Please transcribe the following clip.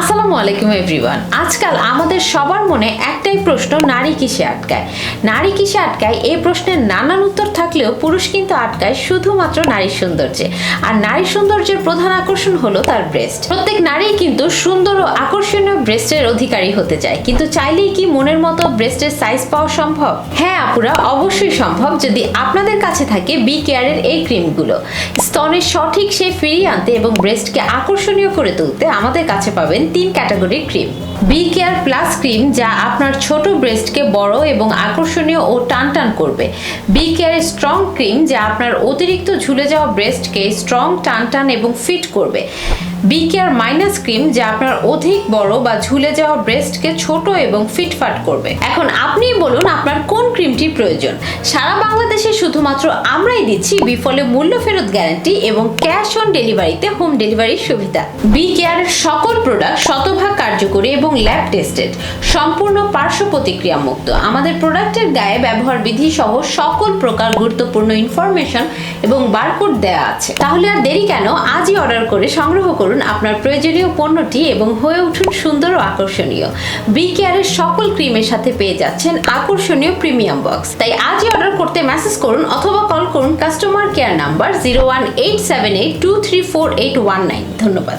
আসসালামু আলাইকুম এভরিওয়ান আজকাল আমাদের সবার মনে একটাই প্রশ্ন, নারী কিসে আটকায়? নারী কিসে আটকায়? এই প্রশ্নের নানান উত্তর থাকলেও পুরুষ কিন্তু আটকায় শুধুমাত্র নারীর সৌন্দর্যে। আর নারী সৌন্দর্যের প্রধান আকর্ষণ হলো তার ব্রেস্ট প্রত্যেক নারী কিন্তু সুন্দর ও আকর্ষণীয় ব্রেস্টের অধিকারী হতে চায়। কিন্তু চাইলেই কি মনের মতো ব্রেস্টের সাইজ পাওয়া সম্ভব? হ্যাঁ আপুরা, অবশ্যই সম্ভব যদি আপনাদের কাছে থাকে বি কেয়ারের এই ক্রিমগুলো স্তনের সঠিক সে ফিরিয়ে আনতে এবং ব্রেস্টকে আকর্ষণীয় করে তুলতে আমাদের কাছে পাবেন তিন ক্যাটাগরির cream. B care plus cream যা আপনার ছোট ব্রেস্টকে বড় এবং আকর্ষণীয় ও টান টান করবে বি কেয়ারের স্ট্রং ক্রিম যা আপনার অতিরিক্ত ঝুলে যাওয়া ব্রেস্টকে স্ট্রং টান টান এবং ফিট করবে। বি কেয়ার মাইনাস ক্রিম যা আপনার অধিক বড় বা ঝুলে যাওয়া ব্রেস্টকে ছোট এবং ফিটফাট করবে। এখন আপনিই বলুন আপনার কোন ক্রিমটি প্রয়োজন। সারা বাংলাদেশে শুধুমাত্র আমরাই দিচ্ছি বিফলে মূল্য ফেরত গ্যারান্টি এবং ক্যাশ অন ডেলিভারিতে হোম ডেলিভারির সুবিধা। বি কেয়ারের সকল প্রোডাক্ট শতভাগ কার্যকরী এবং ল্যাব টেস্টেড। সম্পূর্ণ পার্শ্ব প্রতিক্রিয়া মুক্ত আমাদের প্রোডাক্টের গায়ে ব্যবহার বিধি সহ সকল প্রকার গুরুত্বপূর্ণ ইনফরমেশন এবং বারকোড দেওয়া আছে। তাহলে আর দেরি কেন? আজই অর্ডার করে সংগ্রহ করুন আপনার প্রয়োজনীয় পণ্যটি এবং হয়ে উঠুন সুন্দর ও আকর্ষণীয়। বি কেয়ারের সকল ক্রিমের সাথে পেয়ে যাচ্ছেন আকর্ষণীয় প্রিমিয়াম। বক্স তাই আজই অর্ডার করতে মেসেজ করুন অথবা কল করুন customer care number zero one eight seven eight two three four eight one nine ধন্যবাদ।